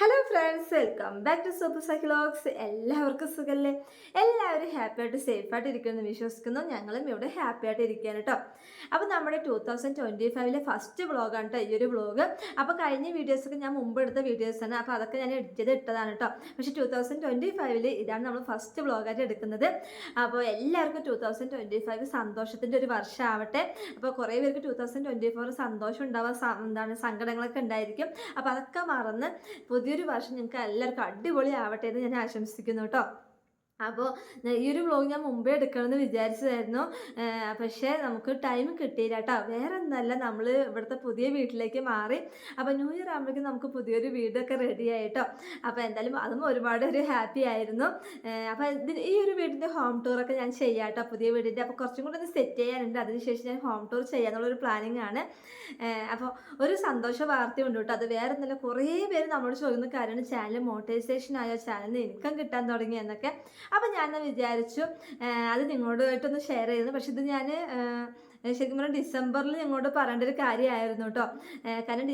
Hello friends welcome back to super സൈക്കിളോക്സ് എല്ലാവർക്കും സുഖമല്ലേ എല്ലാവരും ഹാപ്പി ആയിട്ട് സേഫ് ആയിട്ട് ഇരിക്കുമെന്ന് വിശ്വസിക്കുന്നു. ഞങ്ങളും ഇവിടെ ഹാപ്പി ആയിട്ട് ഇരിക്കുകയാണ് കേട്ടോ അപ്പോൾ നമ്മുടെ ടൂ തൗസൻഡ് ട്വന്റി ഫൈവിലെ ഫസ്റ്റ് വ്ളോഗാണ് കേട്ടോ ഈ ഒരു വ്ളോഗ് അപ്പോൾ കഴിഞ്ഞ വീഡിയോസൊക്കെ ഞാൻ മുമ്പ് എടുത്ത വീഡിയോസാണ് അപ്പോൾ അതൊക്കെ ഞാൻ എഡിറ്റ് ചെയ്ത് ഇട്ടതാണ് കേട്ടോ പക്ഷേ ടൂ തൗസൻഡ് ട്വന്റി ഫൈവിൽ ഇതാണ് നമ്മൾ ഫസ്റ്റ് വ്ളോഗായിട്ട് എടുക്കുന്നത്. അപ്പോൾ എല്ലാവർക്കും ടൂ തൗസൻഡ് ട്വന്റി ഫൈവ് സന്തോഷത്തിന്റെ ഒരു വർഷമാവട്ടെ അപ്പോൾ കുറേ പേർക്ക് ടൂ തൗസൻഡ് ട്വന്റി ഫോർ സന്തോഷം ഉണ്ടാവാൻ എന്താണ് സങ്കടങ്ങളൊക്കെ ഉണ്ടായിരിക്കും. അപ്പോൾ അതൊക്കെ മറന്ന് പുതിയൊരു വർഷം ഞങ്ങൾക്ക് എല്ലാവർക്കും അടിപൊളി ആവട്ടെ എന്ന് ഞാൻ ആശംസിക്കുന്നു കേട്ടോ. അപ്പോൾ ഈ ഒരു വ്ലോഗ് ഞാൻ മുമ്പേ എടുക്കണമെന്ന് വിചാരിച്ചതായിരുന്നു. പക്ഷേ നമുക്ക് ടൈം കിട്ടിയില്ല കേട്ടോ വേറെ ഒന്നല്ല നമ്മൾ ഇവിടുത്തെ പുതിയ വീട്ടിലേക്ക് മാറി. അപ്പോൾ ന്യൂ ഇയർ ആകുമ്പോഴേക്കും നമുക്ക് പുതിയൊരു വീടൊക്കെ റെഡി ആയിട്ടോ. അപ്പോൾ എന്തായാലും അതും ഒരുപാട് ഒരു ഹാപ്പി ആയിരുന്നു. അപ്പോൾ ഈ ഒരു വീടിന്റെ ഹോം ടൂറൊക്കെ ഞാൻ ചെയ്യാം കേട്ടോ പുതിയ വീടിന്റെ അപ്പോൾ കുറച്ചും കൂടി ഒന്ന് സെറ്റ് ചെയ്യാനുണ്ട്. അതിനുശേഷം ഞാൻ ഹോം ടൂർ ചെയ്യാന്നുള്ളൊരു പ്ലാനിങ് ആണ്. അപ്പോൾ ഒരു സന്തോഷ വാർത്തയുണ്ട് കേട്ടോ അത് വേറെ ഒന്നല്ല കുറേ പേര് നമ്മളോട് ചോദിക്കുന്ന കാര്യമാണ്. ചാനൽ മോട്ടിവേഷൻ ആയോ? ചാനലിന് ഇൻകം കിട്ടാൻ തുടങ്ങി എന്നൊക്കെ. അപ്പം ഞാൻ വിചാരിച്ചു അത് നിങ്ങളോടായിട്ടൊന്ന് ഷെയർ ചെയ്യുന്നു പക്ഷെ ഇത് ഞാൻ ശരിക്കും പറഞ്ഞാൽ ഡിസംബറിൽ ഞങ്ങളോട് പറയേണ്ട ഒരു കാര്യമായിരുന്നു കേട്ടോ കാരണം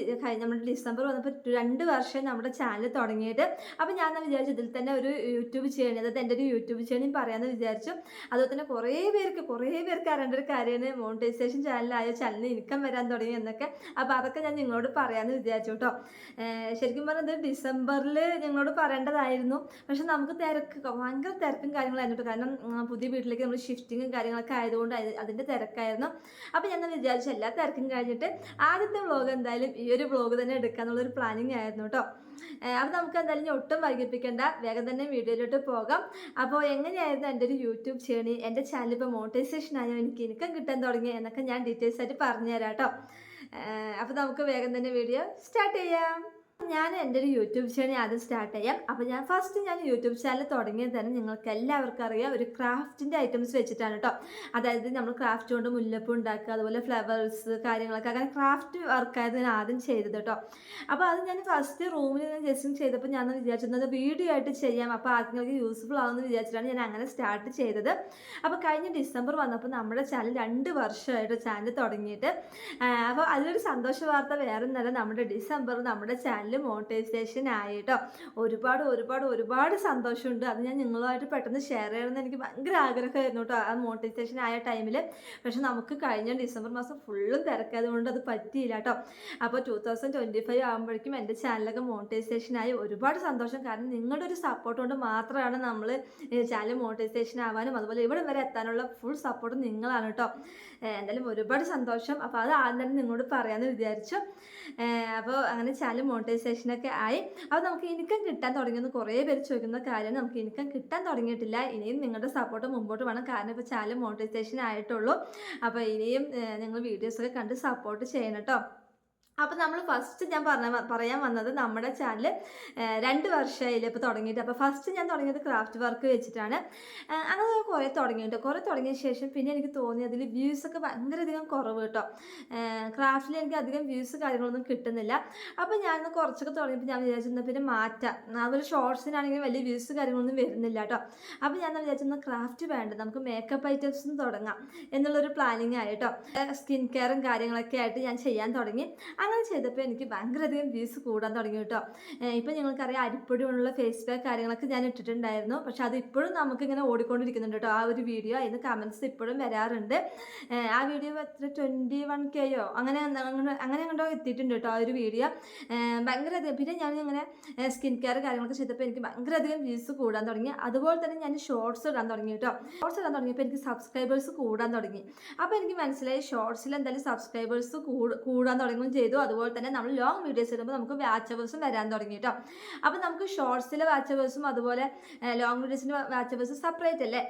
നമ്മുടെ ഡിസംബർ വന്നപ്പോൾ രണ്ട് വർഷം നമ്മുടെ ചാനൽ തുടങ്ങിയിട്ട്. അപ്പം ഞാൻ വിചാരിച്ചു ഇതിൽ തന്നെ ഒരു യൂട്യൂബ് ചെയ്യണേ അതായത് എന്റെ ഒരു യൂട്യൂബ് ചെയ്യണി പറയാമെന്ന് വിചാരിച്ചു. അതുപോലെ തന്നെ കുറേ പേർക്ക് കുറേ പേർക്ക് അറിയേണ്ട ഒരു കാര്യമാണ് മോണിറ്റൈസേഷൻ ചാനലായോ ചാനലിന് ഇൻകം വരാൻ തുടങ്ങി എന്നൊക്കെ. അപ്പോൾ അതൊക്കെ ഞാൻ നിങ്ങളോട് പറയാമെന്ന് വിചാരിച്ചു കേട്ടോ ശരിക്കും പറഞ്ഞത് ഡിസംബറിൽ ഞങ്ങളോട് പറയേണ്ടതായിരുന്നു. പക്ഷെ നമുക്ക് തിരക്ക് ഭയങ്കര തിരക്കും കാര്യങ്ങളായിരുന്നു കാരണം പുതിയ വീട്ടിലേക്ക് നമ്മൾ ഷിഫ്റ്റിങ്ങും കാര്യങ്ങളൊക്കെ ആയതുകൊണ്ട് അത് അതിന്റെ തിരക്കായിരുന്നു. അപ്പോൾ ഞാൻ വിചാരിച്ചു എല്ലാ തിരക്കും കഴിഞ്ഞിട്ട് ആദ്യത്തെ വ്ളോഗ് എന്തായാലും ഈ ഒരു വ്ളോഗ് തന്നെ എടുക്കാന്നുള്ളൊരു പ്ലാനിങ് ആയിരുന്നു കേട്ടോ അപ്പോൾ നമുക്ക് എന്തായാലും ഞാൻ ഒട്ടും വൈകിപ്പിക്കേണ്ട. വേഗം തന്നെ വീഡിയോയിലോട്ട് പോകാം. അപ്പോൾ എങ്ങനെയായിരുന്നു എന്റെ ഒരു യൂട്യൂബ് ചെയ്യണി എന്റെ ചാനൽ ഇപ്പോൾ മോണിറ്റൈസേഷൻ ആയോ? എനിക്ക് ഇൻകം കിട്ടാൻ തുടങ്ങി? എന്നൊക്കെ ഞാൻ ഡീറ്റെയിൽസ് ആയിട്ട് പറഞ്ഞുതരാം കേട്ടോ അപ്പോൾ നമുക്ക് വേഗം തന്നെ വീഡിയോ സ്റ്റാർട്ട് ചെയ്യാം. ഞാൻ എന്റെ ഒരു യൂട്യൂബ് ചാനൽ ആദ്യം സ്റ്റാർട്ട് ചെയ്യാം. അപ്പോൾ ഞാൻ ഫസ്റ്റ് ഞാൻ യൂട്യൂബ് ചാനൽ തുടങ്ങിയത് തന്നെ നിങ്ങൾക്ക് എല്ലാവർക്കും അറിയാം. ഒരു ക്രാഫ്റ്റിന്റെ ഐറ്റംസ് വെച്ചിട്ടാണ് കേട്ടോ അതായത് നമ്മൾ ക്രാഫ്റ്റ് കൊണ്ട് മുല്ലപ്പൂ ഉണ്ടാക്കുക അതുപോലെ ഫ്ലവേഴ്സ് കാര്യങ്ങളൊക്കെ. അങ്ങനെ ക്രാഫ്റ്റ് വർക്കായിരുന്നു ഞാൻ ആദ്യം ചെയ്തത് കേട്ടോ അപ്പോൾ അത് ഞാൻ ഫസ്റ്റ് റൂമിൽ ഞാൻ ജസ്റ്റ് ചെയ്തപ്പോൾ ഞാൻ വിചാരിച്ചിരുന്നത് വീഡിയോ ആയിട്ട് ചെയ്യാം. അപ്പോൾ ആർക്കെങ്കിലും യൂസ്ഫുൾ ആവുമെന്ന് വിചാരിച്ചിട്ടാണ് ഞാൻ അങ്ങനെ സ്റ്റാർട്ട് ചെയ്തത്. അപ്പോൾ കഴിഞ്ഞ ഡിസംബർ വന്നപ്പോൾ നമ്മുടെ ചാനൽ രണ്ട് വർഷമായിട്ട് ചാനൽ തുടങ്ങിയിട്ട്. അപ്പോൾ അതിലൊരു സന്തോഷ വാർത്ത വേറെ നമ്മുടെ ഡിസംബർ നമ്മുടെ ചാനൽ മോണിറ്റൈസേഷൻ ആയിട്ടോ ഒരുപാട് ഒരുപാട് ഒരുപാട് സന്തോഷമുണ്ട്. അത് ഞാൻ നിങ്ങളുമായിട്ട് പെട്ടെന്ന് ഷെയർ ചെയ്യണമെന്ന് എനിക്ക് ഭയങ്കര ആഗ്രഹമായിരുന്നു കേട്ടോ ആ മോണിറ്റൈസേഷൻ ആയ ടൈമിൽ പക്ഷെ നമുക്ക് കഴിഞ്ഞ ഡിസംബർ മാസം ഫുള്ളും തിരക്കായതുകൊണ്ട് അത് പറ്റിയില്ല കേട്ടോ അപ്പോൾ ടൂ തൗസൻഡ് ട്വന്റി ഫൈവ് ആകുമ്പോഴേക്കും എന്റെ ചാനലൊക്കെ മോണിറ്റൈസേഷൻ ആയി. ഒരുപാട് സന്തോഷം. കാരണം നിങ്ങളുടെ ഒരു സപ്പോർട്ട് കൊണ്ട് മാത്രമാണ് നമ്മൾ ചാനൽ മോണിറ്റൈസേഷൻ ആവാനും അതുപോലെ ഇവിടെ വരെ എത്താനുള്ള ഫുൾ സപ്പോർട്ട് നിങ്ങളാണ് കേട്ടോ എന്തായാലും ഒരുപാട് സന്തോഷം. അപ്പോൾ അത് ആദ്യം തന്നെ നിങ്ങളോട് പറയാമെന്ന് വിചാരിച്ചു. അപ്പോൾ അങ്ങനെ ചാനൽ മോണിറ്റൈസേഷനൊക്കെ ആയി. അപ്പോൾ നമുക്ക് ഇൻകം കിട്ടാൻ തുടങ്ങിയെന്ന് കുറേ പേര് ചോദിക്കുന്ന കാര്യം നമുക്ക് ഇൻകം കിട്ടാൻ തുടങ്ങിയിട്ടില്ല. ഇനിയും നിങ്ങളുടെ സപ്പോർട്ട് മുമ്പോട്ട് വേണം. കാരണം ഇപ്പോൾ ചാനൽ മോണിറ്റൈസേഷൻ ആയിട്ടുള്ളൂ. അപ്പോൾ ഇനിയും നിങ്ങൾ വീഡിയോസൊക്കെ കണ്ട് സപ്പോർട്ട് ചെയ്യണം കേട്ടോ അപ്പോൾ നമ്മൾ ഫസ്റ്റ് ഞാൻ പറഞ്ഞ പറയാൻ വന്നത് നമ്മുടെ ചാനൽ രണ്ട് വർഷമായില്ല ഇപ്പോൾ തുടങ്ങിയിട്ട്. അപ്പോൾ ഫസ്റ്റ് ഞാൻ തുടങ്ങിയത് ക്രാഫ്റ്റ് വർക്ക് വെച്ചിട്ടാണ്. അങ്ങനെ കുറേ തുടങ്ങിയിട്ട്. കുറേ തുടങ്ങിയ ശേഷം പിന്നെ എനിക്ക് തോന്നി അതിൽ വ്യൂസൊക്കെ ഭയങ്കര അധികം കുറവ് കേട്ടോ. ക്രാഫ്റ്റിൽ എനിക്ക് അധികം വ്യൂസ് കാര്യങ്ങളൊന്നും കിട്ടുന്നില്ല. അപ്പോൾ ഞാൻ കുറച്ചൊക്കെ തുടങ്ങിയപ്പോൾ ഞാൻ വിചാരിച്ചിരുന്ന പിന്നെ മാറ്റാം. അതുപോലെ ഷോർട്സിനാണെങ്കിൽ വലിയ വ്യൂസ് കാര്യങ്ങളൊന്നും വരുന്നില്ല കേട്ടോ. അപ്പോൾ ഞാൻ വിചാരിച്ചിരുന്ന ക്രാഫ്റ്റ് വേണ്ട നമുക്ക് മേക്കപ്പ് ഐറ്റംസ് തുടങ്ങാം. എന്നുള്ളൊരു പ്ലാനിങ് ആയിട്ടോ സ്കിൻ കെയറും കാര്യങ്ങളൊക്കെ ആയിട്ട് ഞാൻ ചെയ്യാൻ തുടങ്ങി. അങ്ങനെ ചെയ്തപ്പോൾ എനിക്ക് ഭയങ്കര അധികം വ്യൂസ് കൂടാൻ തുടങ്ങി കേട്ടോ. ഇപ്പം ഞങ്ങൾക്കറിയാം അരിപ്പൊടി കൊണ്ടുള്ള ഫേസ് പാക്ക് കാര്യങ്ങളൊക്കെ ഞാൻ ഇട്ടിട്ടുണ്ടായിരുന്നു. പക്ഷെ അത് ഇപ്പോഴും നമുക്കിങ്ങനെ ഓടിക്കൊണ്ടിരിക്കുന്നുണ്ട് കേട്ടോ ആ ഒരു വീഡിയോ അതിന് കമൻസ് ഇപ്പോഴും വരാറുണ്ട്. ആ വീഡിയോ എത്ര? ട്വന്റി വൺ കെയോ അങ്ങനെ അങ്ങനെ കണ്ടോ എത്തിയിട്ടുണ്ട് കേട്ടോ ആ ഒരു വീഡിയോ ഭയങ്കര പിന്നെ ഞാൻ ഇങ്ങനെ സ്കിൻ കെയർ കാര്യങ്ങളൊക്കെ ചെയ്തപ്പോൾ എനിക്ക് ഭയങ്കര അധികം വ്യൂസ് കൂടാൻ തുടങ്ങി. അതുപോലെ തന്നെ ഞാൻ ഷോർട്സ് ഇടാൻ തുടങ്ങി കേട്ടോ. ഷോർട്സ് ഇടാൻ തുടങ്ങിയപ്പോൾ എനിക്ക് സബ്സ്ക്രൈബേഴ്സ് കൂടാൻ തുടങ്ങി. അപ്പോൾ എനിക്ക് മനസ്സിലായി ഷോർട്സിൽ എന്തായാലും സബ്സ്ക്രൈബേഴ്സ് കൂടാൻ തുടങ്ങുകയും ചെയ്തു. അതുപോലെ തന്നെ നമ്മൾ ലോങ് വീഡിയോസ് ഇടുമ്പോൾ നമുക്ക് വാച്ചവേഴ്സും വരാൻ തുടങ്ങി കേട്ടോ അപ്പോൾ നമുക്ക് ഷോർട്സിലെ വാച്ചവേഴ്സും അതുപോലെ ലോങ് വീഡിയോസിന്റെ വാച്ചവേഴ്സും സെപ്പറേറ്റ് അല്ലേ?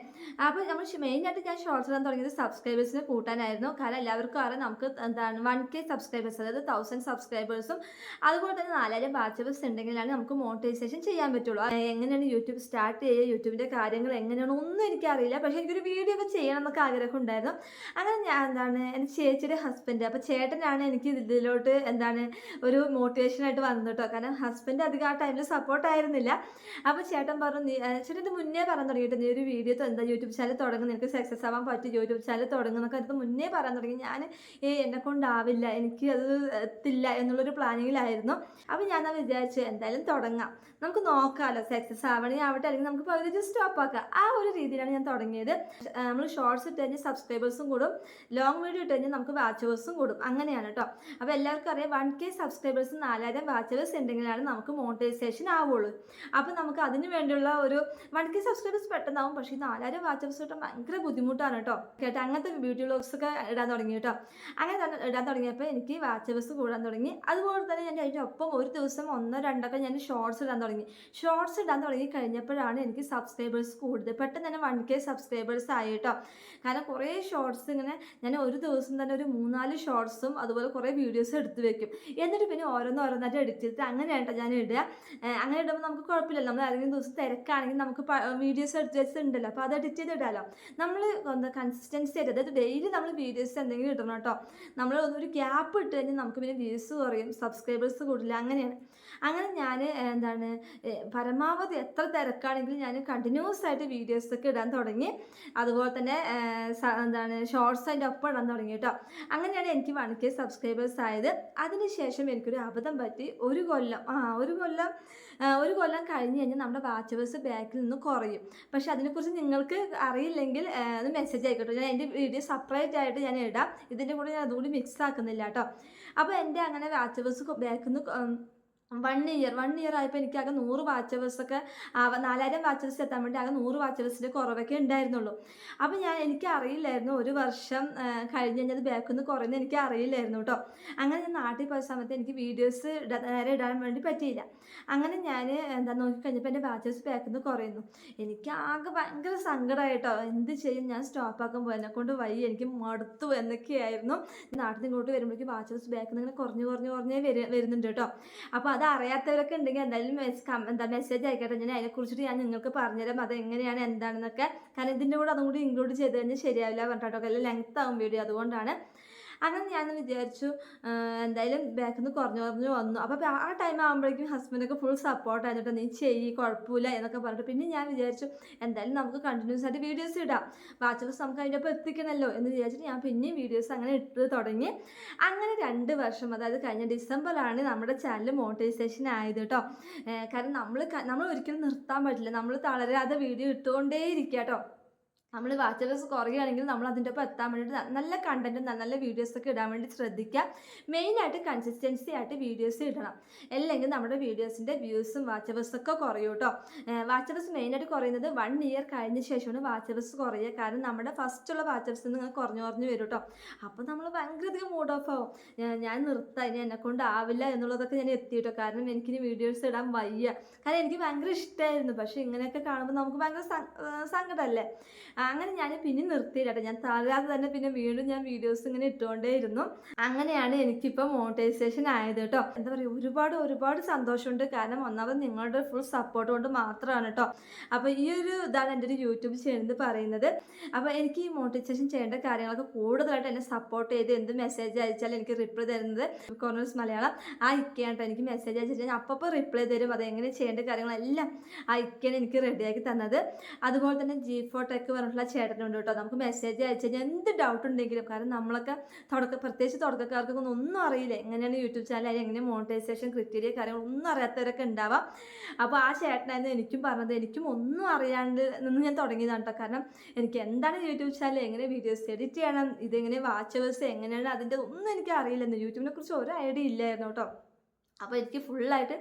അപ്പോൾ നമ്മൾ മെയിനായിട്ട് ഞാൻ ഷോർട്സ് ഇടാൻ തുടങ്ങിയത് സബ്സ്ക്രൈബേഴ്സിനെ കൂട്ടാനായിരുന്നു. കാരണം എല്ലാവർക്കും അറിയാം നമുക്ക് എന്താണ് വൺ കെ സബ്സ്ക്രൈബേഴ്സ് അതായത് തൗസൻഡ് സബ്സ്ക്രൈബേഴ്സും അതുപോലെ തന്നെ നാലായിരം വാച്ചവേഴ്സ് ഉണ്ടെങ്കിലാണ് നമുക്ക് മോണിറ്റൈസേഷൻ ചെയ്യാൻ പറ്റുള്ളൂ. എങ്ങനെയാണ് യൂട്യൂബ് സ്റ്റാർട്ട് ചെയ്യുക യൂട്യൂബിന്റെ കാര്യങ്ങൾ എങ്ങനെയാണ് ഒന്നും എനിക്കറിയില്ല. പക്ഷേ എനിക്കൊരു വീഡിയോ ഒക്കെ ചെയ്യണം എന്നൊക്കെ ആഗ്രഹം ഉണ്ടായിരുന്നു. അങ്ങനെ ഞാൻ എന്താണ് എന്റെ ചേച്ചിയുടെ ഹസ്ബൻഡ് അപ്പോൾ ചേട്ടനാണ് എനിക്ക് ഇതിലോട്ട് എന്താണ് ഒരു മോട്ടിവേഷനായിട്ട് വന്നു കേട്ടോ കാരണം ഹസ്ബൻഡ് അധികം ആ ടൈമിൽ സപ്പോർട്ടായിരുന്നില്ല അപ്പോൾ ചേട്ടൻ പറഞ്ഞു നീ ഇത് മുന്നേ പറഞ്ഞു തുടങ്ങിയിട്ട് നീ ഒരു വീഡിയോ എന്താ യൂട്യൂബ് ചാനൽ തുടങ്ങും നിനക്ക് സക്സസ് ആവാൻ പറ്റും. യൂട്യൂബ് ചാനൽ തുടങ്ങുന്നൊക്കെ അടുത്ത് മുന്നേ പറയാൻ തുടങ്ങി. ഞാൻ ഏ എന്നെ കൊണ്ടാവില്ല. എനിക്ക് അത് എത്തില്ല എന്നുള്ളൊരു പ്ലാനിങ്ങിലായിരുന്നു അപ്പോൾ ഞാൻ വിചാരിച്ചു എന്തായാലും തുടങ്ങാം. നമുക്ക് നോക്കാമല്ലോ സക്സസ് ആവണേ ആവട്ടെ. അല്ലെങ്കിൽ നമുക്ക് പകുതി സ്റ്റോപ്പ് ആക്കാം. ആ ഒരു രീതിയിലാണ് ഞാൻ തുടങ്ങിയത്. നമ്മൾ ഷോർട്സ് ഇട്ട് കഴിഞ്ഞാൽ സബ്സ്ക്രൈബേഴ്സും കൂടും. ലോങ് വീഡിയോ ഇട്ട് കഴിഞ്ഞാൽ നമുക്ക് വാച്ചേഴ്സും കൂടും. അങ്ങനെയാണ് കേട്ടോ അപ്പോൾ എല്ലാവർക്കും അറിയാം വൺ കെ സബ്സ്ക്രൈബേഴ്സ് നാലായിരം വാച്ചേഴ്സ് ഉണ്ടെങ്കിലാണ് നമുക്ക് മോണിറ്റൈസേഷൻ ആവുള്ളൂ. അപ്പോൾ നമുക്ക് അതിന് വേണ്ടിയുള്ള ഒരു വൺ കെ സബ്സ്ക്രൈബേഴ്സ് പെട്ടെന്നാവും. പക്ഷേ നാലായിരം വാച്ചേഴ്സ് കിട്ടാൻ ഭയങ്കര ബുദ്ധിമുട്ടാണ് കേട്ടോ. കേട്ടോ അങ്ങനത്തെ ബ്യൂട്ടി ബ്ലോഗ്സ് ഒക്കെ ഇടാൻ തുടങ്ങി കേട്ടോ. അങ്ങനെ ഇടാൻ തുടങ്ങിയപ്പോൾ എനിക്ക് വാച്ചേഴ്സ് കൂടാൻ തുടങ്ങി. അതുപോലെ തന്നെ ഞാൻ അതിന്റെ ഒപ്പം ഒരു ദിവസം ഒന്നോ രണ്ടൊക്കെ ഞാൻ ഷോർട്സ് ഇടാൻ തുടങ്ങി. ഷോർട്സ് ഇടാൻ തുടങ്ങി കഴിഞ്ഞപ്പോഴാണ് എനിക്ക് സബ്സ്ക്രൈബേഴ്സ് കൂടുതൽ. പെട്ടെന്ന് തന്നെ വൺ കെ സബ്സ്ക്രൈബേഴ്സ് ആയി കേട്ടോ. കാരണം കുറേ ഷോർട്സ് ഇങ്ങനെ ഞാൻ ഒരു ദിവസം തന്നെ ഒരു മൂന്നാൽ ഷോർട്സും അതുപോലെ കുറേ വീഡിയോസ് വെക്കും. എന്നിട്ട് പിന്നെ ഓരോന്ന് ഓരോന്നായിട്ട് എഡിറ്റ് ചെയ്തിട്ട് അങ്ങനെയാണ് ഞാൻ ഇടുക അങ്ങനെ ഇടുമ്പോൾ നമുക്ക് കുഴപ്പമില്ലല്ലോ. നമ്മൾ ഏതെങ്കിലും ദിവസം തിരക്കാണെങ്കിൽ നമുക്ക് വീഡിയോസ് എടുത്ത് വെച്ചിട്ടുണ്ടല്ലോ. അപ്പോൾ അത് എഡിറ്റ് ചെയ്ത് ഇടാമല്ലോ നമ്മൾ എന്താ കൺസിസ്റ്റൻസി ആയിട്ട് അതായത് ഡെയിലി നമ്മൾ വീഡിയോസ് എന്തെങ്കിലും ഇടണം കേട്ടോ. നമ്മൾ ഒരു ഗ്യാപ്പ് ഇട്ട് കഴിഞ്ഞാൽ നമുക്ക് പിന്നെ വ്യൂസ് കുറയും സബ്സ്ക്രൈബേഴ്സ് കൂടില്ല അങ്ങനെയാണ്. അങ്ങനെ ഞാൻ എന്താണ് പരമാവധി എത്ര തിരക്കാണെങ്കിലും ഞാൻ കണ്ടിന്യൂസ് ആയിട്ട് വീഡിയോസ് ഒക്കെ ഇടാൻ തുടങ്ങി. അതുപോലെ തന്നെ എന്താണ് ഷോർട്സ് അതിന്റെ ഒപ്പം ഇടാൻ തുടങ്ങി കേട്ടോ. അങ്ങനെയാണ് എനിക്ക് വൺ കെ സബ്സ്ക്രൈബേഴ്സ് ആയത്. അതിനുശേഷം എനിക്കൊരു അബദ്ധം പറ്റി. ഒരു കൊല്ലം ആ ഒരു കൊല്ലം ഒരു കൊല്ലം കഴിഞ്ഞ് കഴിഞ്ഞാൽ നമ്മുടെ വാച്ചവേഴ്സ് ബാക്കിൽ നിന്ന് കുറയും. പക്ഷേ അതിനെക്കുറിച്ച് നിങ്ങൾക്ക് അറിയില്ലെങ്കിൽ അത് മെസ്സേജ് ആയിക്കോട്ടെ. ഞാൻ എന്റെ വീഡിയോ സെപ്പറേറ്റ് ആയിട്ട് ഞാൻ ഇടാം. ഇതിന്റെ കൂടെ ഞാൻ അതുകൂടി മിക്സ് ആക്കുന്നില്ല കേട്ടോ. അപ്പോൾ എന്റെ അങ്ങനെ വാച്ചവേഴ്സ് ബാക്കിൽ നിന്ന് വൺ ഇയർ വൺ ഇയർ ആയപ്പോൾ എനിക്ക് ആകെ നൂറ് വാച്ചവേഴ്സൊക്കെ നാലായിരം വാച്ചവേഴ്സ് എത്താൻ വേണ്ടി ആകെ നൂറ് വാച്ചവേഴ്സിന്റെ കുറവൊക്കെ ഉണ്ടായിരുന്നുള്ളൂ. അപ്പോൾ ഞാൻ എനിക്ക് അറിയില്ലായിരുന്നു ഒരു വർഷം കഴിഞ്ഞ് കഴിഞ്ഞാൽ ബാക്കിൽ നിന്ന് കുറയുന്നത് എനിക്ക് അറിയില്ലായിരുന്നു കേട്ടോ അങ്ങനെ ഞാൻ നാട്ടിൽ പോയ സമയത്ത് എനിക്ക് വീഡിയോസ് നേരെ ഇടാൻ വേണ്ടി പറ്റിയില്ല. അങ്ങനെ ഞാൻ എന്താ നോക്കിക്കഴിഞ്ഞപ്പോൾ എന്റെ വാച്ചേഴ്സ് ബാക്കിൽ നിന്ന് കുറയുന്നു. എനിക്ക് ആകെ ഭയങ്കര സങ്കടമായിട്ടോ എന്ത് ചെയ്യും? ഞാൻ സ്റ്റോപ്പ് ആക്കാൻ പോയി. എന്നെ കൊണ്ട് വയ്യ. എനിക്ക് മടുത്തു എന്നൊക്കെയായിരുന്നു. നാട്ടിൽ നിന്ന് ഇങ്ങോട്ട് വരുമ്പോഴേക്കും വാച്ചേഴ്സ് ബാക്കിൽ നിന്ന് ഇങ്ങനെ കുറഞ്ഞ് കുറഞ്ഞ് കുറഞ്ഞേ വരു വരുന്നുണ്ട് കേട്ടോ അപ്പോൾ അത് അറിയാത്തവരൊക്കെ ഉണ്ടെങ്കിൽ എന്തായാലും എന്താ മെസ്സേജ് അയക്കട്ടെ. ഞാൻ അതിനെക്കുറിച്ചിട്ട് ഞാൻ നിങ്ങൾക്ക് പറഞ്ഞുതരാം. അത് എങ്ങനെയാണ് എന്താണെന്നൊക്കെ. കാരണം ഇതിന്റെ കൂടെ അതും കൂടി ഇൻക്ലൂഡ് ചെയ്ത് കഴിഞ്ഞാൽ ശരിയാവില്ല പറഞ്ഞിട്ടോ എല്ലാം ലെങ്ത് ആവും വീഡിയോ അതുകൊണ്ടാണ് അങ്ങനെ ഞാൻ വിചാരിച്ചു എന്തായാലും ബാക്കിൽ നിന്ന് കുറഞ്ഞു കുറഞ്ഞു വന്നു. അപ്പോൾ ആ ടൈം ആകുമ്പോഴേക്കും ഹസ്ബൻഡൊക്കെ ഫുൾ സപ്പോർട്ട് ആയിരുന്നു നീ ചെയ്യ് കുഴപ്പമില്ല എന്നൊക്കെ പറഞ്ഞിട്ട് പിന്നെ ഞാൻ വിചാരിച്ചു എന്തായാലും നമുക്ക് കണ്ടിന്യൂസ് ആയിട്ട് വീഡിയോസ് ഇടാം. വാച്ചവേഴ്സ് നമുക്ക് അതിന്റെ ഒപ്പം എത്തിക്കണമല്ലോ എന്ന് വിചാരിച്ചിട്ട് ഞാൻ പിന്നെയും വീഡിയോസ് അങ്ങനെ ഇട്ട് തുടങ്ങി. അങ്ങനെ രണ്ട് വർഷം അതായത് കഴിഞ്ഞ ഡിസംബറിലാണ് നമ്മുടെ ചാനൽ മോണിറ്റൈസേഷൻ ആയത് കേട്ടോ. കാരണം നമ്മൾ നമ്മൾ ഒരിക്കലും നിർത്താൻ പറ്റില്ല നമ്മൾ തളരാതെ വീഡിയോ ഇട്ടുകൊണ്ടേ ഇരിക്കുക കേട്ടോ. നമ്മൾ വാച്ചേഴ്സ് കുറയുകയാണെങ്കിൽ നമ്മൾ അതിന്റെ ഒപ്പം എത്താൻ വേണ്ടിയിട്ട് നല്ല കണ്ടന്റും നല്ല വീഡിയോസ് ഒക്കെ ഇടാൻ വേണ്ടി ശ്രദ്ധിക്കുക. മെയിനായിട്ട് കൺസിസ്റ്റൻസി ആയിട്ട് വീഡിയോസ് ഇടണം. അല്ലെങ്കിൽ നമ്മുടെ വീഡിയോസിന്റെ വ്യൂസും വാച്ചവേഴ്സും ഒക്കെ കുറയും കേട്ടോ വാച്ചവേഴ്സ് മെയിനായിട്ട് കുറയുന്നത് വൺ ഇയർ കഴിഞ്ഞ ശേഷമാണ് വാച്ചേഴ്സ് കുറയുക. കാരണം നമ്മുടെ ഫസ്റ്റുള്ള വാച്ചേഴ്സ് ഇങ്ങനെ കുറഞ്ഞു കുറഞ്ഞു വരും കേട്ടോ അപ്പോൾ നമ്മൾ ഭയങ്കര അധികം മൂഡ് ഓഫ് ആവും ഞാൻ- നിർത്താം. ഇനി എന്നെക്കൊണ്ട് ആവില്ല എന്നുള്ളതൊക്കെ ഞാൻ എത്തി കേട്ടോ കാരണം എനിക്കിനി വീഡിയോസ് ഇടാൻ വയ്യ. കാരണം എനിക്ക് ഭയങ്കര ഇഷ്ടമായിരുന്നു പക്ഷേ ഇങ്ങനെയൊക്കെ കാണുമ്പോൾ നമുക്ക് ഭയങ്കര സങ്കടമല്ലേ അങ്ങനെ ഞാൻ പിന്നെ നിർത്തിയില്ലട്ടോ. ഞാൻ തളരാതെ തന്നെ പിന്നെ വീണ്ടും ഞാൻ വീഡിയോസ് ഇങ്ങനെ ഇട്ടുകൊണ്ടേ ഇരുന്നു അങ്ങനെയാണ് എനിക്കിപ്പോൾ മോണിറ്റൈസേഷൻ ആയത് കേട്ടോ എന്താ പറയുക ഒരുപാട് ഒരുപാട് സന്തോഷമുണ്ട്. കാരണം ഒന്നാമത് നിങ്ങളുടെ ഫുൾ സപ്പോർട്ട് കൊണ്ട് മാത്രമാണ് കേട്ടോ അപ്പോൾ ഈ ഒരു ഇതാണ് എന്റെ ഒരു യൂട്യൂബ് ചെയ്യുന്നത് പറയുന്നത്. അപ്പോൾ എനിക്ക് ഈ മോണിറ്റൈസേഷൻ ചെയ്യേണ്ട കാര്യങ്ങളൊക്കെ കൂടുതലായിട്ട് എന്നെ സപ്പോർട്ട് ചെയ്ത് എന്ത് മെസ്സേജ് അയച്ചാലും എനിക്ക് റിപ്ലൈ തരുന്നത് കോർണേഴ്സ് മലയാളം ആ ഇക്കയാണ് എനിക്ക് മെസ്സേജ് അയച്ചിട്ട് ഞാൻ അപ്പോൾ റിപ്ലൈ തരും. അത് എങ്ങനെ ചെയ്യേണ്ട കാര്യങ്ങളെല്ലാം ആ ഇക്കയാണ് എനിക്ക് റെഡിയാക്കി തന്നത്. അതുപോലെ തന്നെ ജി ഫോർ ടെക് പറഞ്ഞിട്ടുള്ള ചേട്ടനുണ്ട് കേട്ടോ. നമുക്ക് മെസ്സേജ് അയച്ചു കഴിഞ്ഞാൽ എന്ത് ഡൗട്ട് ഉണ്ടെങ്കിലും കാരണം നമ്മളൊക്കെ തുടക്ക പ്രത്യേകിച്ച് തുടക്കക്കാർക്കൊക്കെ ഒന്നും അറിയില്ല. എങ്ങനെയാണ് യൂട്യൂബ് ചാനൽ എങ്ങനെ മോണിറ്റൈസേഷൻ ക്രിറ്റീരിയ കാര്യങ്ങൾ ഒന്നും അറിയാത്തവരൊക്കെ ഉണ്ടാവാം. അപ്പോൾ ആ ചേട്ടനായിരുന്നു എനിക്കും പറഞ്ഞത് എനിക്കും ഒന്നും അറിയാണ്ട് നിന്ന് ഞാൻ തുടങ്ങിയതാണ് കേട്ടോ കാരണം എനിക്ക് എന്താണ് യൂട്യൂബ് ചാനൽ എങ്ങനെ വീഡിയോസ് എഡിറ്റ് ചെയ്യണം ഇതെങ്ങനെ വാച്ചവേഴ്സ് എങ്ങനെയാണ് അതിന്റെ ഒന്നും എനിക്ക് അറിയില്ലെന്ന്. യൂട്യൂബിനെ കുറിച്ച് ഒരു ഐഡിയ ഇല്ലായിരുന്നു കേട്ടോ അപ്പോൾ എനിക്ക് ഫുള്ളായിട്ട്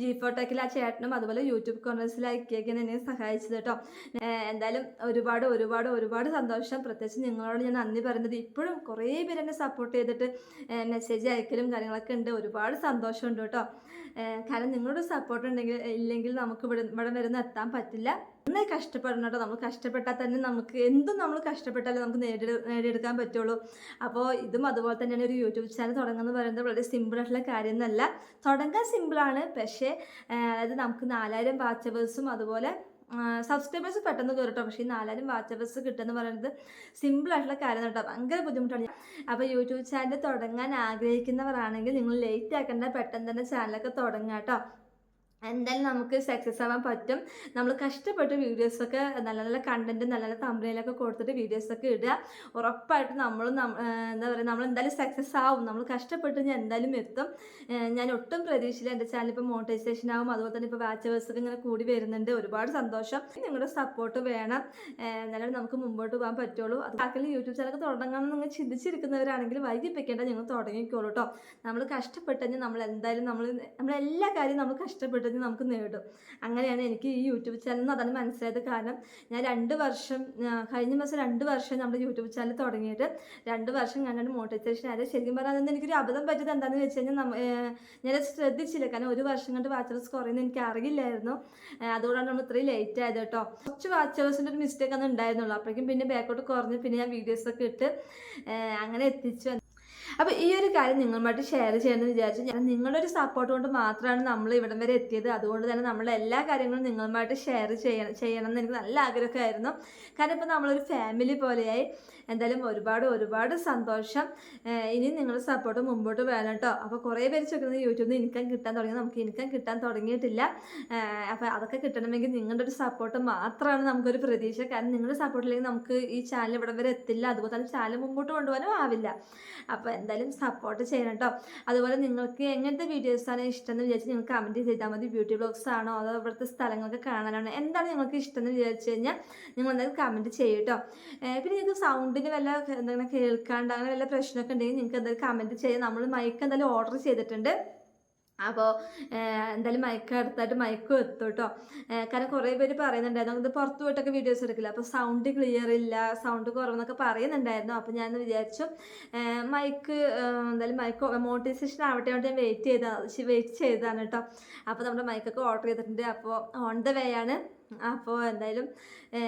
ജി ഫോട്ടോക്കിൽ ആ ചേട്ടനും അതുപോലെ യൂട്യൂബ് കോൺവേഴ്സിലാക്കിയൊക്കെയാണ് എന്നെ സഹായിച്ചത് കേട്ടോ. എന്തായാലും ഒരുപാട് ഒരുപാട് ഒരുപാട് സന്തോഷം. പ്രത്യേകിച്ച് നിങ്ങളോട് ഞാൻ നന്ദി പറയുന്നത്. ഇപ്പോഴും കുറേ പേര് എന്നെ സപ്പോർട്ട് ചെയ്തിട്ട് മെസ്സേജ് അയക്കലും കാര്യങ്ങളൊക്കെ ഉണ്ട്. ഒരുപാട് സന്തോഷമുണ്ട് കേട്ടോ. കാരണം നിങ്ങളുടെ സപ്പോർട്ട് ഉണ്ടെങ്കിൽ ഇല്ലെങ്കിൽ നമുക്ക് ഇവിടെ ഇവിടെ വരുന്ന എത്താൻ പറ്റില്ല. നന്നായി കഷ്ടപ്പെടണം കേട്ടോ നമ്മൾ കഷ്ടപ്പെട്ടാൽ തന്നെ നമുക്ക് എന്തും നമ്മൾ കഷ്ടപ്പെട്ടാലേ നമുക്ക് നേടി നേടിയെടുക്കാൻ പറ്റുള്ളൂ. അപ്പോൾ ഇതും അതുപോലെ തന്നെയാണ് ഒരു യൂട്യൂബ് ചാനൽ തുടങ്ങുന്നത് പറയുന്നത് വളരെ സിമ്പിളായിട്ടുള്ള കാര്യമൊന്നുമല്ല തുടങ്ങാൻ സിമ്പിളാണ് പക്ഷേ അതായത് നമുക്ക് നാലായിരം വാച്ചവേഴ്സും അതുപോലെ സബ്സ്ക്രൈബേഴ്സ് പെട്ടെന്ന് കയറട്ടോ പക്ഷേ ഈ നാലായിരം വാച്ചവേഴ്സ് കിട്ടുമെന്ന് പറയുന്നത് സിമ്പിളായിട്ടുള്ള കാര്യം കേട്ടോ. ഭയങ്കര ബുദ്ധിമുട്ടാണ്. അപ്പോൾ യൂട്യൂബ് ചാനൽ തുടങ്ങാൻ ആഗ്രഹിക്കുന്നവരാണെങ്കിൽ നിങ്ങൾ ലേറ്റ് ആക്കേണ്ട. പെട്ടെന്ന് തന്നെ ചാനലൊക്കെ തുടങ്ങാം കേട്ടോ. എന്തായാലും നമുക്ക് സക്സസ് ആവാൻ പറ്റും. നമ്മൾ കഷ്ടപ്പെട്ട് വീഡിയോസൊക്കെ നല്ല നല്ല കണ്ടന്റ് നല്ല നല്ല തമ്പനയിലൊക്കെ കൊടുത്തിട്ട് വീഡിയോസൊക്കെ ഇടുക. ഉറപ്പായിട്ട് നമ്മളും എന്താ പറയുക നമ്മൾ എന്തായാലും സക്സസ് ആവും. നമ്മൾ കഷ്ടപ്പെട്ട് ഞാൻ എന്തായാലും എത്തും. ഞാൻ ഒട്ടും പ്രതീക്ഷയില്ല എന്റെ ചാനൽ ഇപ്പോൾ മോണിറ്റൈസേഷൻ ആവും. അതുപോലെ തന്നെ ഇപ്പോൾ വാച്ചവേഴ്സൊക്കെ ഇങ്ങനെ കൂടി വരുന്നുണ്ട്. ഒരുപാട് സന്തോഷം. നിങ്ങളുടെ സപ്പോർട്ട് വേണം. എന്നാലും നമുക്ക് മുമ്പോട്ട് പോകാൻ പറ്റുള്ളൂ. അത് ആക്കലും യൂട്യൂബ് ചാനലൊക്കെ തുടങ്ങണമെന്ന് നിങ്ങൾ ചിന്തിച്ചിരിക്കുന്നവരാണെങ്കിൽ വൈകിപ്പിക്കേണ്ട നിങ്ങൾ തുടങ്ങിക്കോളൂ കേട്ടോ നമ്മൾ കഷ്ടപ്പെട്ട് നമ്മൾ എന്തായാലും നമ്മൾ നമ്മളെല്ലാ കാര്യവും നമ്മൾ കഷ്ടപ്പെട്ട് കഴിഞ്ഞാൽ നമുക്ക് നേടും അങ്ങനെയാണ് എനിക്ക് ഈ യൂട്യൂബ് ചാനൽ നിന്ന് അതാണ് മനസ്സിലായത് കാരണം ഞാൻ രണ്ട് വർഷം കഴിഞ്ഞ മാസം രണ്ട് വർഷം നമ്മുടെ യൂട്യൂബ് ചാനൽ തുടങ്ങിയിട്ട് രണ്ട് വർഷം കണ്ടാണ് മോട്ടിവേഷൻ ആയത്. ശരിക്കും പറഞ്ഞാൽ എനിക്കൊരു അബദ്ധം പറ്റിയത് എന്താണെന്ന് വെച്ച് കഴിഞ്ഞാൽ ഞാൻ ശ്രദ്ധിച്ചില്ല. കാരണം ഒരു വർഷം കൊണ്ട് വാച്ചേഴ്സ് കുറയുന്നത് എനിക്ക് അറിയില്ലായിരുന്നു അതുകൊണ്ടാണ് നമ്മൾ ഇത്രയും ലേറ്റ് ആയത് കേട്ടോ കുറച്ച് വാച്ചേഴ്സിന്റെ ഒരു മിസ്റ്റേക്ക് അന്ന് ഉണ്ടായിരുന്നുള്ളൂ. അപ്പോഴേക്കും പിന്നെ ബാക്കോട്ട് കുറഞ്ഞ് പിന്നെ ഞാൻ വീഡിയോസൊക്കെ ഇട്ട് അങ്ങനെ എത്തിച്ചു. അപ്പോൾ ഈ ഒരു കാര്യം നിങ്ങളുമായിട്ട് ഷെയർ ചെയ്യണമെന്ന് വിചാരിച്ചു ഞാൻ നിങ്ങളുടെ ഒരു സപ്പോർട്ട് കൊണ്ട് മാത്രമാണ് നമ്മൾ ഇവിടം വരെ എത്തിയത്. അതുകൊണ്ട് തന്നെ നമ്മളെ എല്ലാ കാര്യങ്ങളും നിങ്ങളുമായിട്ട് ഷെയർ ചെയ്യണം ചെയ്യണം എന്ന് എനിക്ക് നല്ല ആഗ്രഹമായിരുന്നു. കാരണം ഇപ്പോൾ നമ്മളൊരു ഫാമിലി പോലെയായി. എന്തായാലും ഒരുപാട് ഒരുപാട് സന്തോഷം. ഇനി നിങ്ങളുടെ സപ്പോർട്ട് മുമ്പോട്ട് വേണം കേട്ടോ അപ്പോൾ കുറേ പേര് ചോദിക്കുന്നത് യൂട്യൂബിൽ നിന്ന് ഇൻകം കിട്ടാൻ തുടങ്ങി. നമുക്ക് ഇൻകം കിട്ടാൻ തുടങ്ങിയിട്ടില്ല. അപ്പോൾ അതൊക്കെ കിട്ടണമെങ്കിൽ നിങ്ങളുടെ ഒരു സപ്പോർട്ട് മാത്രമാണ് നമുക്കൊരു പ്രതീക്ഷ. കാരണം നിങ്ങളുടെ സപ്പോർട്ടില്ലെങ്കിൽ നമുക്ക് ഈ ചാനൽ ഇവിടെ വരെ എത്തില്ല. അതുപോലെ തന്നെ ചാനൽ മുമ്പോട്ട് കൊണ്ടുപോകാനും ആവില്ല. അപ്പോൾ എന്തായാലും സപ്പോർട്ട് ചെയ്യണം കേട്ടോ അതുപോലെ നിങ്ങൾക്ക് എങ്ങനത്തെ വീഡിയോസാണ് ഇഷ്ടം എന്ന് വിചാരിച്ച് നിങ്ങൾക്ക് കമന്റ് ചെയ്താൽ മതി. ബ്യൂട്ടി ബ്ലോഗ്സ് ആണോ അതോ ഇവിടുത്തെ സ്ഥലങ്ങളൊക്കെ കാണാനാണോ? എന്താണ് നിങ്ങൾക്ക് ഇഷ്ടം എന്ന് വിചാരിച്ചു കഴിഞ്ഞാൽ നിങ്ങൾ എന്തായാലും കമന്റ് ചെയ്യും കേട്ടോ പിന്നെ നിങ്ങൾക്ക് സൗണ്ടിന് വല്ല എന്തെങ്കിലും കേൾക്കാണ്ട് അങ്ങനെ വല്ല പ്രശ്നമൊക്കെ ഉണ്ടെങ്കിൽ നിങ്ങൾക്ക് എന്തായാലും കമന്റ് ചെയ്യാം. നമ്മൾ മൈക്ക് എന്തായാലും ഓർഡർ ചെയ്തിട്ടുണ്ട്. അപ്പോൾ എന്തായാലും മയക്കം അടുത്തായിട്ട് മയക്കും എത്തും കേട്ടോ. കാരണം കുറേ പേര് പറയുന്നുണ്ടായിരുന്നു ഇത് പുറത്തു പോയിട്ടൊക്കെ വീഡിയോസ് എടുക്കില്ല. അപ്പോൾ സൗണ്ട് ക്ലിയർ ഇല്ല സൗണ്ട് കുറവെന്നൊക്കെ പറയുന്നുണ്ടായിരുന്നു. അപ്പോൾ ഞാൻ വിചാരിച്ചു മൈക്ക് എന്തായാലും മൈക്ക് മോട്ടിവേഷൻ ആവട്ടെ ആവട്ടെ വെയിറ്റ് ചെയ്താൽ വെയിറ്റ് ചെയ്തതാണ് കേട്ടോ. അപ്പോൾ നമ്മുടെ മൈക്കൊക്കെ ഓർഡർ ചെയ്തിട്ടുണ്ട്. അപ്പോൾ ഓൺ ദ വേ ആണ്. അപ്പോൾ എന്തായാലും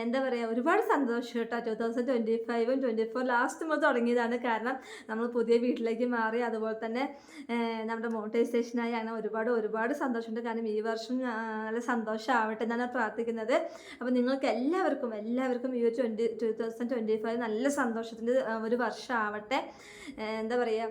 എന്താ പറയുക ഒരുപാട് സന്തോഷം കേട്ടോ. ടു തൗസൻഡ് ട്വന്റി ഫൈവും ട്വന്റി ഫോർ ലാസ്റ്റ് മുതൽ തുടങ്ങിയതാണ്. കാരണം നമ്മൾ പുതിയ വീട്ടിലേക്ക് മാറി അതുപോലെ തന്നെ നമ്മുടെ മോണിറ്റൈസേഷനായി അങ്ങനെ ഒരുപാട് ഒരുപാട് സന്തോഷമുണ്ട്. കാരണം ഈ വർഷം നല്ല സന്തോഷമാവട്ടെ എന്നാണ് പ്രാർത്ഥിക്കുന്നത്. അപ്പോൾ നിങ്ങൾക്ക് എല്ലാവർക്കും എല്ലാവർക്കും ഈ ഒരു twenty two thousand twenty five നല്ല സന്തോഷത്തിന്റെ ഒരു വർഷമാവട്ടെ എന്താ പറയുക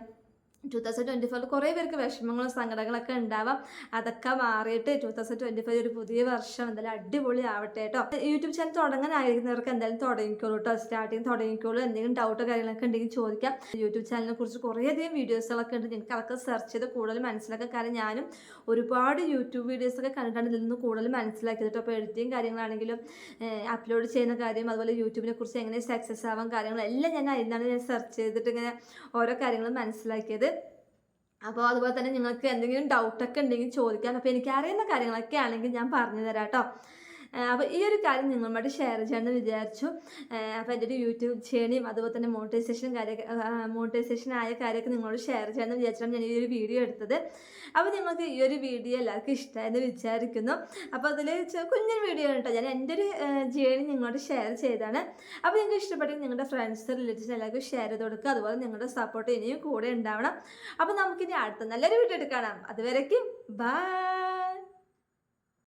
ടു തൗസൻഡ് ട്വന്റി ഫോറിൽ കുറേ പേർക്ക് വിഷമങ്ങളും സങ്കടങ്ങളൊക്കെ ഉണ്ടാവാം. അതൊക്കെ മാറിയിട്ട് ടു തൗസൻഡ് ട്വന്റി ഫൈവ് ഒരു പുതിയ വർഷം എന്തായാലും അടിപൊളി ആവട്ടെ കേട്ടോ യൂട്യൂബ് ചാനൽ തുടങ്ങാനായിരിക്കുന്നവർക്ക് എന്തായാലും തുടങ്ങിക്കോളൂ കേട്ടോ സ്റ്റാർട്ടിങ് തുടങ്ങിക്കോളൂ. എന്തെങ്കിലും ഡൗട്ടോ കാര്യങ്ങളൊക്കെ ഉണ്ടെങ്കിൽ ചോദിക്കാം. യൂട്യൂബ് ചാനലിനെ കുറിച്ച് കുറേയധികം വീഡിയോസുകളൊക്കെ ഉണ്ട്. നിങ്ങൾക്ക് അതൊക്കെ സെർച്ച് ചെയ്ത് കൂടുതൽ മനസ്സിലാക്കാം കാരണം ഞാനും ഒരുപാട് യൂട്യൂബ് വീഡിയോസൊക്കെ കണ്ടിട്ടാണ് ഇതിൽ നിന്ന് കൂടുതൽ മനസ്സിലാക്കിയത് കേട്ടോ അപ്പോൾ എഡിറ്റിങ് കാര്യങ്ങളാണെങ്കിലും അപ്ലോഡ് ചെയ്യുന്ന കാര്യം അതുപോലെ യൂട്യൂബിനെ കുറിച്ച് എങ്ങനെ സക്സസ് ആവാൻ കാര്യങ്ങളെല്ലാം ഞാൻ അതിൽ നിന്നാണ് ഞാൻ സെർച്ച് ചെയ്തിട്ട് ഇങ്ങനെ ഓരോ കാര്യങ്ങളും മനസ്സിലാക്കിയത്. അപ്പോൾ അതുപോലെ തന്നെ നിങ്ങൾക്ക് എന്തെങ്കിലും ഡൗട്ടൊക്കെ ഉണ്ടെങ്കിൽ ചോദിക്കാം അപ്പോൾ എനിക്ക് അറിയുന്ന കാര്യങ്ങളൊക്കെ ആണെങ്കിൽ ഞാൻ പറഞ്ഞു തരാം കേട്ടോ അപ്പോൾ ഈ ഒരു കാര്യം നിങ്ങളുമായിട്ട് ഷെയർ ചെയ്യണമെന്ന് വിചാരിച്ചു. അപ്പോൾ എന്റെ ഒരു യൂട്യൂബ് ചെയ്യണയും അതുപോലെ തന്നെ മോണിറ്റൈസേഷൻ കാര്യമൊക്കെ മോണിറ്റൈസേഷൻ ആയ കാര്യമൊക്കെ നിങ്ങളോട് ഷെയർ ചെയ്യണമെന്ന് വിചാരിച്ചിട്ടാണ് ഞാൻ ഈ ഒരു വീഡിയോ എടുത്തത്. അപ്പോൾ നിങ്ങൾക്ക് ഈ ഒരു വീഡിയോ എല്ലാവർക്കും ഇഷ്ടമായെന്ന് വിചാരിക്കുന്നു. അപ്പോൾ അതിൽ കുഞ്ഞൊരു വീഡിയോ കേട്ടോ. ഞാൻ എന്റെ ഒരു ജേണി നിങ്ങളോട് ഷെയർ ചെയ്താണ് അപ്പോൾ നിങ്ങൾക്ക് ഇഷ്ടപ്പെട്ടെങ്കിൽ നിങ്ങളുടെ ഫ്രണ്ട്സ് റിലേറ്റീവ്സ് എല്ലാവർക്കും ഷെയർ ചെയ്ത് കൊടുക്കുക. അതുപോലെ നിങ്ങളുടെ സപ്പോർട്ട് ഇനിയും കൂടെ ഉണ്ടാവണം. അപ്പോൾ നമുക്കിനി അടുത്ത നല്ലൊരു വീഡിയോ എടുക്കണം അതുവരേക്കും ബൈ